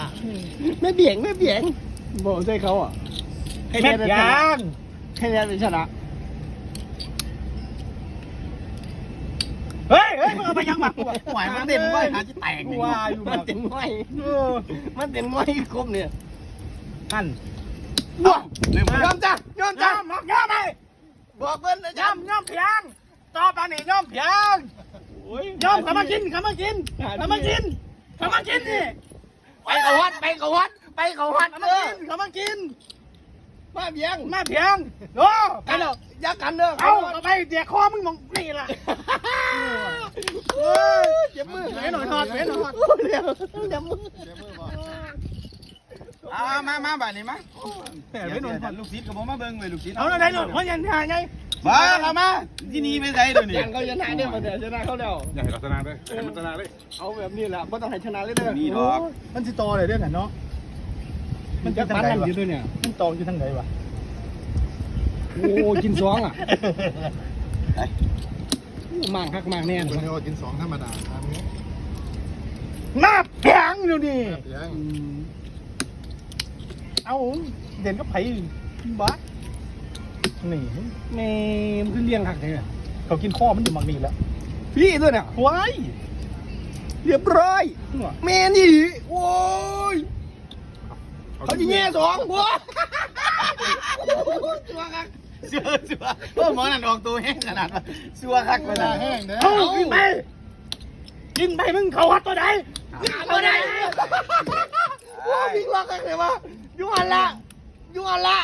นะแม่เบี่ยงแม่เบี่ยงบอกใช่เขาอะให้แม่แนนยชนะางให้แนนเป็นชนะเฮ้ยเฮ้ยมึงเอาไปยังมาหวายมันเด่นไว้หาที่แตกกูนี่ว่าว่าออยู่ยู่มันแบบเต็มไม้เออมันเต็มไม้ครบเนี่ยนั่นว้าเริ่มยอมจ้ะยอมจ้ะย่อมย่อมไปบอกเพิ่นนะย่จ้ะอมย่อมเพียงต่อไปนี่ย่อมเพียงย่อมเขามากินเขามากินเขามากินเขามากินนี่ ไปเขาวัดไปเขาวัดไปเขาวัดเขาเอมาอกินเขามากินมาเบี่ยงมาเพียงโอ้ไปแล้วยักกันเด้อเอาเอาไปเดี๋ยวคอมึงมองนี่ล่ะโอ้ยเจ็บมือเว้นหน่อยทอดเว้นหน่อยทอดเดี๋ยวเดี๋ยวมือ เอามามาบ้านนี้มาแหมไม่โดนฟันลูกศิษย์กับผมมาเบิ่งเลยลูกศิษย์เอาอะไรหน่อยเพราะยันทางไงบ้าเอามาที่นี่ไม่ใช่เดี๋ยวนี้ยันเขาชนะเนี่ยมาเดี๋ยวชนะเขาเดี๋ยวอย่าให้เราชนะเลยให้มันชนะเลยเอาแบบนี้แหละไม่ต้องให้ชนะเลยเด้อมีดอกมันสิโตเลยเด้อน่ะเนาะมันจะทางไหนวะอยู่ด้วยเนี่ยมันโตอยู่ทางไหนวะโอ้กินสองอะมากคักมากแน่นคนเดียวกินสองธรรมดาทำนี้หน้าแข็งอยู่นี่ เพียงเอาเด่นก็ไผ่บ้านี่แม่มันขึ้นเลี้ยงคักเลยเขากินข้อมันอยู่มังนี่แล้ว พี่ด้วยเนี่ยว้ายเรียบร้อยแม่นี่โอ้ยเขาจะแง่สองบัวตัวคักเสือเสือโอ้หมอนั่นออกตัวแห้งขนาดว่าสัวคักเวไปลานะแห้งเด้อเอากินไปกินไปมึงเขาหัดตัวไหนตัวไหนว้าพี่รักกันเลยวะยูอันละยูอันละ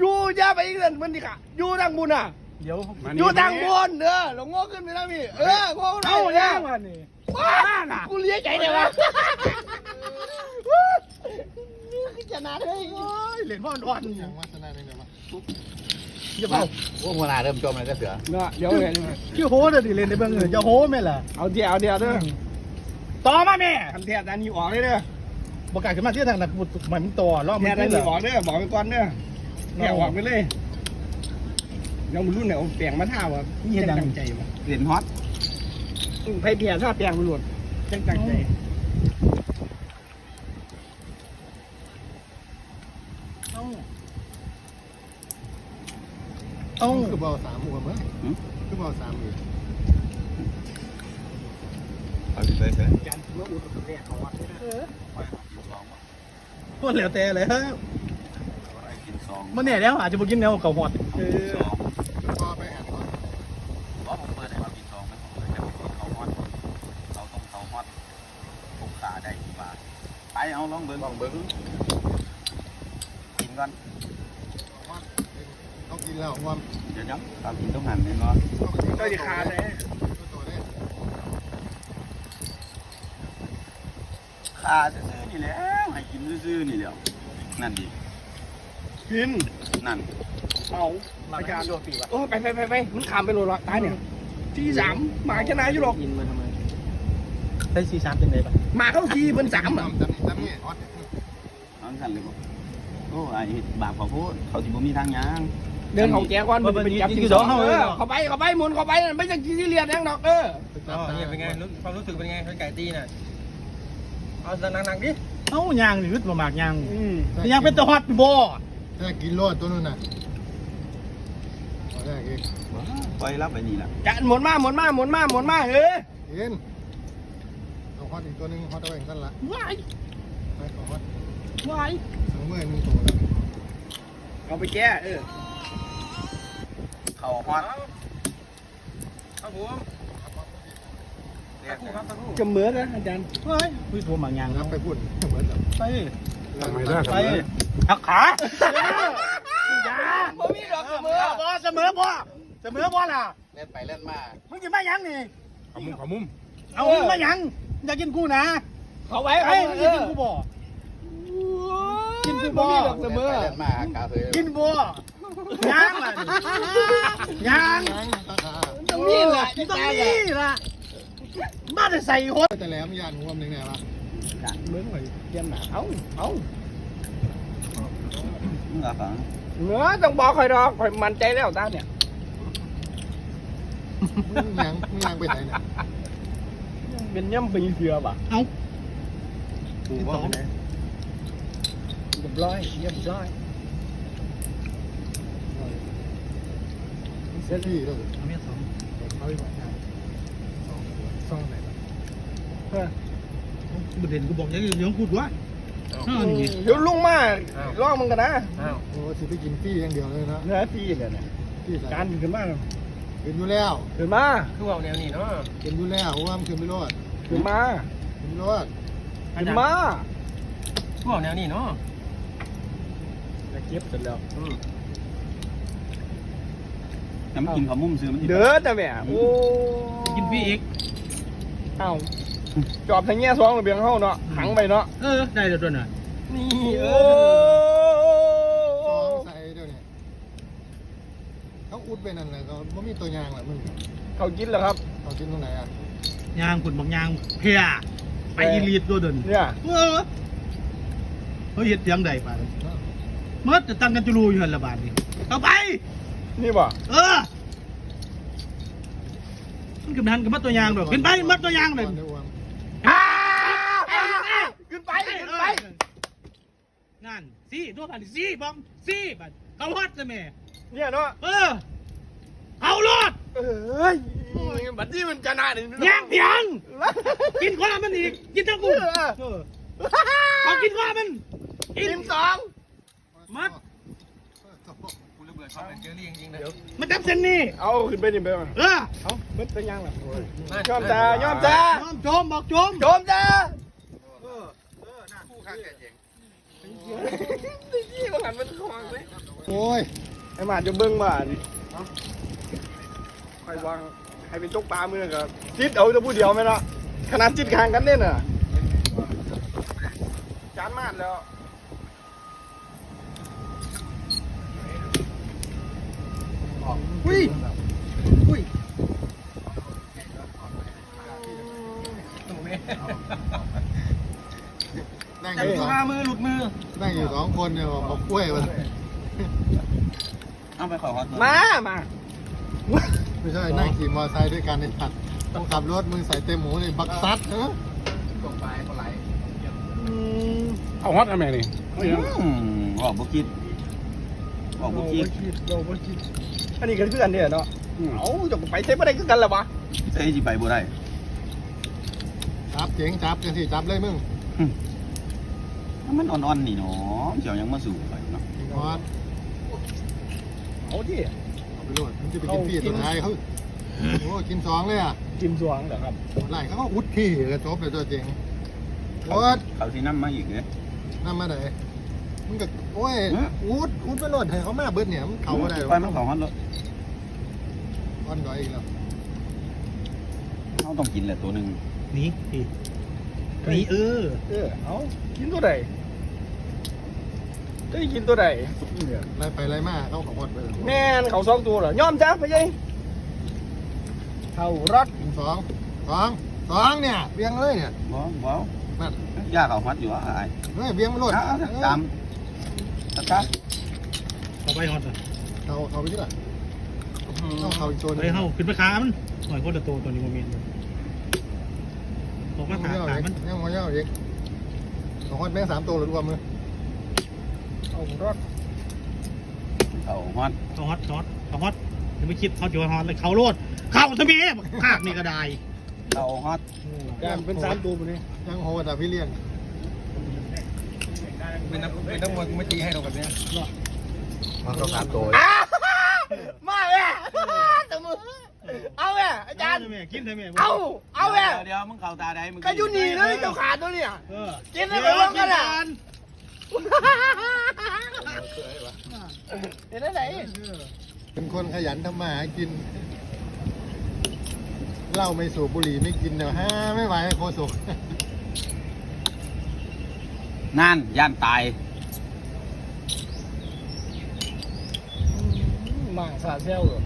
ยูอย่าไปอีกเรื่องมันดิค่ะยูทางบุญอะเดี๋ยวอยู่ทางบนเด้อหลงงอขึ้นไปแล้วพี่เออโง่ขึ้นเอาไปแล้แล้วววันนี้ว้าน่ะกูเลี้ยใจเลยวะชนะเลยโอ้ยเหรียญพ่ออ่อนอย่างว่าชนะได้ไงวะอย่าเผาโอ้หัวหน้าเริ่มจมเลยก็เสือเนาะเดี๋ยวเห็นชื่อโฮเด้อดิเล่นในเบื้องเงินจะโฮแม่ล่ะเอาเดียวเอาเดียวเด้อต่อมาแม่คันแทบดันนี้ออกเลยเด้อ บอกกาขึ้นมาที่ทางนักบุตรใหม่มันต่อรอบแทมันบดันเหรนี้อออกเด้อบอกไปก่อนเด้อแทบอกไปเลยยังมันรุ่นไหนเอาแปลงมาท่าวะนี่ยังตั้งใจวะเหรียญฮอตไพ่เพียท่าแปลงมันหลุดจังตั้งใจเอ้อ้าคือเบอลสามหัวมั้งคือเบอลสามหัว เอาสิไปเสือยันเมื่ออุดแรกเขาวัดตัวเหลวแต่เลยฮะกินสองมันเนี่ยแล้วอาจจะบอกกินแนวเก่าหอดเออสองพอไปหันว่าเพราะผมเปิดให้มากินสองไม่ผมเลยจะไปกินเขาฮอตเราต้องเขาฮอตผมขาได้กี่บาทไปเอาลองเบิ้งลองเบิ้งกินก่อนต้องกินแล้วว่าเดี๋ยวจังตามกินต้องหันเนี่ยเนาะก็จะขาดเลย ตัวนี้ ขาซื่อๆนี่แหล้วให้กินซื่อๆนี่แหล้วนั่นดิกินนั่นเอามาการโดนปีวะโอ้ไปไปไปไปมันขามไปโลละตายเนี่ยที่สามหมาชนะอยู่หรอกกินมาทำไมได้ซีสามเป็นไงปะหมาเข้าทีเป็นสามอะจำจำจำนี่ออสเอาสั่นเลยบอกโอ้ไอ้บาปขอพูดเขาสิบ่มีทางยางเดินเขาแก่ก่อนมันเป็นจับที่สองเออเข้าไปเข้าไปหมุนเข้าไปไม่ใช่ที่เรียนยังดอกเอออ๋อเนี่ยเป็นไงรู้ความรู้สึกเป็นไงเป็นไก่ตีน่ะ เอาหนักๆดิเอ้ายางนี่รึดบ่มากยางอืมยางเป็นตัวฮอตบ่ถ้ากินโลดตัวนู้นน่ะเอาได้กินปล่อยรับไปนี่ล่ะจะหมุนมาหมุนมาหมุนมาหมุนมาเออกินเอาฮอตอีกตัวนึงฮอตเอาเองสั้นละว้ายไปเอาฮอตว้ายสองมือหนึ่งตัวแล้วเอาไปแก้เออ เขาฮอตครับผมสักครู่ครับสักครู่ จะเหมือนนะอาจารย์เฮ้ยคุยตัวหมากยางรับไปพูดเหมือนกับไปทำไมได้ไปหักขาอยาบ่มีดอกเสมอบ่เสมอบ่เสมอบ่ล่ะเล่นไปเล่นมามึงกินมายังนี่ขมุมขมุมเอามึงมายังอยากกินกูนะเขาไว้ไอ้เขามึงเอจะอกินกูบ่กินคือบ่มีดอกเสมอเล่นมากาเฟกินบ่ยางล่ะยางยังตาขาต้องมีแหละต้องนี่ล่ะ มาได้ใส่หดแต่แหลมยานหัวมันยังไงวะเบิ่งไว้เตรียมหนาเอาเอามึงเหรอฟังเนื้อต้องบอกข่อยดอกข่อยมั่นใจแล้วตาเนี่ยมึงยังมึงยังไปไหนเนี่ยเป็นย่ำปีเสือป่ะเอาถูกว่าไหนเรียบร้อยเรียบร้อยเสียที่แล้วเอาเมียสองเขาอีกว่า ซ่องไหนล่ะเออประเด็นกูบอกอยังอื่นยังพูดว่าเออนี่เดี๋ยวลุงมาลองมึงกันนะอ้าวโอ้สิไปกินฟรี่อย่างเดียวเลยนะเนื้อพี่เนี่ยนะฟรี่ใส่การขึ้นมากินอยู่แล้วขึ้นมาคือว่าแนวนี้เนาะกินอยู่แล้วว่ามันขึ้นไม่รอดขึ้นมาขึ้นไม่รอดขึ้นมาคือว่าแนวนี้เนาะจะเก็บเสร็จแล้วน้ำกินข้าวมุ้มซื้อมันสิเด้อแต่แม่โอ้กินพี่อีกเอ้าจอบทางแง่สองระเบียงเฮาเนาะขังไปเนาะเออได้แล้วตัวน่ะนี่เอซองอใส่เดี๋ยวนี้เขาอุดไปนั่นแหละเขาไม่มีตัวยางแหละมึงเขากินแล้วครับเขากินตรงไหนอะยางขุนบางยางเพียไปอีลีดตัวเดินเนี่ยเออเฮ้ยเห็ดเสียังใดป่ะเมื่อจะตั้งกันจุลูอยู่หันละบาทนี่เอาไป นี่บ่เออ มันกับนันกับมัดตัวยางดอกขึ้นไปมัดตัวยางเลยก่อนได้อ้วมอ้าวขึ้นไปขึ้นไปนั่นสี่ตัวกันสี่บองสี่บัดเขาฮอดเลยแม่เนี่ยเนาะเออเอารอดเอ้ยบัดนี้มันจะน่าหนึ่งย่างเพียงกินความมันอีกกินทั้งกูเออเอากินความมันกินสองมัด มันจับเส้นนี่เอาขึ้นไปนี่ไปก่อนเออเอาเบิดไปยังล่ะยอมจ้ายอมจ้าโจมโจมบอกโจมโจมจ้าคู่ข้างแก่เจ๋งนี่มันหันมันคองเลยโอ้ยไอ้หมาจะเบิ้งมาดิคอยวางให้เป็นจกปลามือกับจิตเอาจะพูดเดียวไหมล่ะขนาดจิตคางกันเนี่ยน่ะจานมาดแล้ว อุ้ยอุ้ยนั่งอจับยู่สองขามือหลุดมือ นั่งอยู่สองคนเนี่ยบอกกล้วยมันเอาไปขอฮอตมา มา ไม่ใช่นั่งขี่มอเตอร์ไซค์ด้วยกันในสัตว์ต้องขับรถมือใส่เต็มหมูในบักซัดเนอะตรงปลายเขาไหลเอาฮอตทำไมนี่บอกบุกิด บอกบุกิดเราบ่คิดอันนี้ก็คืออันเดียวเนาะเอาจะไปเทปอะไรคือกันล่ะวะเซ่จีไปบ่ได้จับเจ๋งจับจังสิจับเลยมึงมันอ่อนๆนี่เนาะเจียวยังมาสู่ไปเนาะนอนเอาที่เอาไปโหลดมันจะไปกินพี่ตัวท้ายเขาโอ้กินสองเลยอะจิมสวงเหรอครับไหลเขาก็อุดพี่เลยจบเลยตัวเจ๋งโอ๊ดเขาที่นั่มาอีกเลยนั่นมาไหน มึงก็โอ้ยอุดอุดไปโหลดให้เขามาเบิดเนี่ยมันเขาอะไรไปมันเขาฮอตแล้วอ่อนดอยอีกแล้วเขาต้องกินแหละตัวหนึ่งหนีพี่หนีเออเออเอากินตัวใดได้กินตัวใดไล่ไปไล่มาเขาเขาหอดไปเลยแม่นเขาสองตัวเหรอยอมจ้าไปยัยเขารักกินสองสองสองเนี่ยเบียงเลยเนี่ยบ่บ่นั่นย่าเขาฮอตอยู่อะไอ้เฮ้ยเบียงมันโหลดเอาตาม ตะกัดต่อไปฮอตอะเขาเขาไปที่ไหนเขาเขาอีกตัวหนึไปงเข้าขึ้นไปขามันหน่อยโคตรโตตัวนี้โมเมนต์บอกว่ายังขาหัวขาเยมันยังหัวเยาอีกเขาหอดแบงค์สามตัวเลยรวมมือเขารักเขาฮอตเขาฮอตเขาฮอตเขาฮอตจะไม่คิดเขาจะฮอตเลยเขาโลดเขาทำไมภาคนี่ก็ได้เขาฮอตการเป็นสามตัวมันนี่ยังโหดอะพี่เลี้ยง เป็นนักเป็นนักมวยกูไม่ตีให้เราแบบนี้มันต้องสามตัวมาแม่ตมือเอาแม่อาจารย์แม่กินทำไมเอาเอาแม่เดี๋ยวมึงเข่าตาใดมึงก็อยู่นี่เลยเจ้าขาตัวเนี่ยเออกินได้ไปพร้อมกันอะเห็นได้ไหนเป็นคนขยันทำมาหากินเหล้าไม่สูบบุหรี่ไม่กินเดี๋ยวห้าไม่ไหวโคศก นั่นย่านตายมาสาเซลเหรอ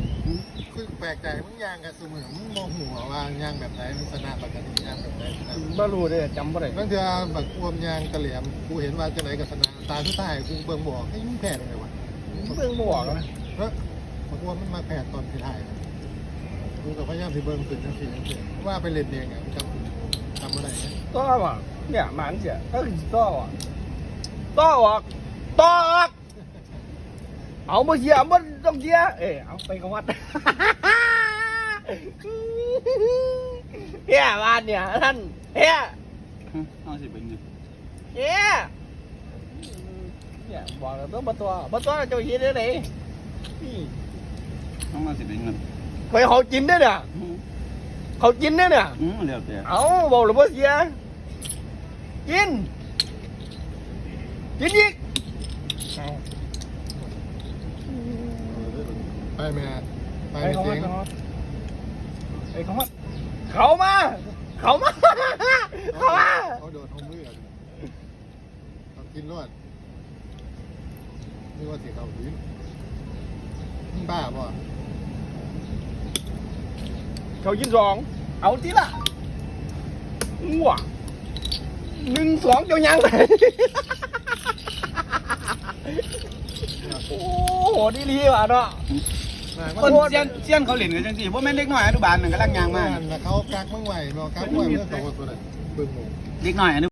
คือแปลกใจมึงยางกับสมือมึงมองหัวว่ายางแบบไหนมันชนะปกติยางแบบไหนชนะไม่รู้เลยจำไม่ได้บางเทีแบบอวมยางกระเหลี่ยมกูเห็นว่าจะไหนกับชนะตาสุดท้ายกูเบิ่งบอกให้มึงแพ้ยังไงวะเบิ่งบอกนะเฮ้ยบอกว่ามันมาแพ้ตอนที่ถ่ายนะกูกับพยายามที่เบิ่งตื่นจังสี่จังสี่ว่าไปเล่นเองอะจำจำอะไรนะก็ว่า เนี่ยหมันเสียก็คือต่อออกต่อออกต่อออกเอามาเชียร์มันต้องเชียร์เอ้ยเอาไปกับวัดเฮียบ้านเนี่ยท่านเฮียเอาสิเป็นเงินเฮียเนี่ยบอกแล้วต้องมาตัวมาตัวเจ้าเฮียได้ไหนนี่ต้องมาสิเป็นเงินเคยเขากินได้เนี่ยเขากินได้เนี่ยอืมเดี๋ยวแต่เอาบอกเลยว่าเสีย กิน กินอีกไปแม่ไปไม่เจ๊งไอ้เขามาเขามา เขามา เขามา เขาโดนเอามือเขากินรวดนี่ว่าสิเขาหินมึงบ้าป่ะเขายินสอง เอาทีละงัว หนึ่งสองเจ้ายังไปโอ้โหดีดีว่ะเนาะคนเซียนเซียนเขาเล่นกันจังซี่บ่แม่นเด็กน้อยอนุบาลนั่นกำลังย่างมาแล้วเขากักมึงไหวเนาะกักมึงไหวเมื่อสองคนตัวไหนปึ้งหมูเด็กน้อยอนุ